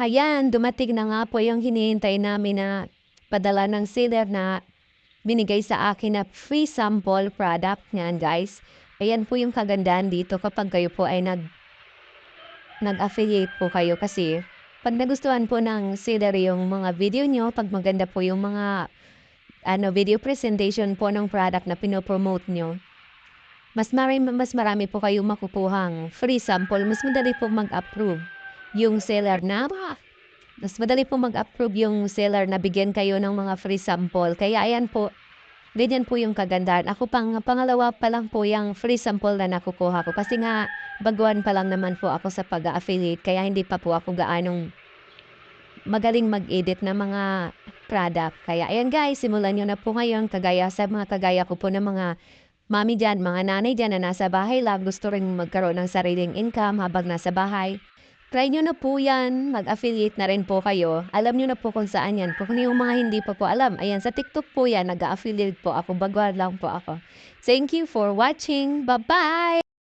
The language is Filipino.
Ayan, dumating na nga po yung hinihintay namin na padala ng seller na binigay sa akin na free sample product niyan, guys. Ayan po yung kagandahan dito kapag kayo po ay nag nag-affiliate po kayo kasi pag nagustuhan po ng seller yung mga video nyo, pag maganda po yung mga ano, video presentation po ng product na pinopromote nyo, mas marami, mas marami po kayong makukuhang free sample. Mas madali po mag-approve yung seller na mas madali po mag-approve yung seller na bigyan kayo ng mga free sample. Kaya ayan po, ganyan po yung kagandahan. Ako pang pangalawa pa lang po yung free sample na nakukuha ko. Kasi nga, baguhan pa lang naman po ako sa pag-affiliate. Kaya hindi pa po ako gaanong magaling mag-edit ng mga product. Kaya ayan guys, simulan nyo na po ngayon. Kagaya sa mga kagaya ko po ng mga mami dyan, mga nanay dyan na nasa bahay lang, gusto rin magkaroon ng sariling income habang nasa bahay. Try nyo na po yan. Mag-affiliate na rin po kayo. Alam nyo na po kung saan yan. Kung yung mga hindi pa po alam. Ayan, sa TikTok po yan. Nag-affiliate po ako. Baguhan lang po ako. Thank you for watching. Bye-bye!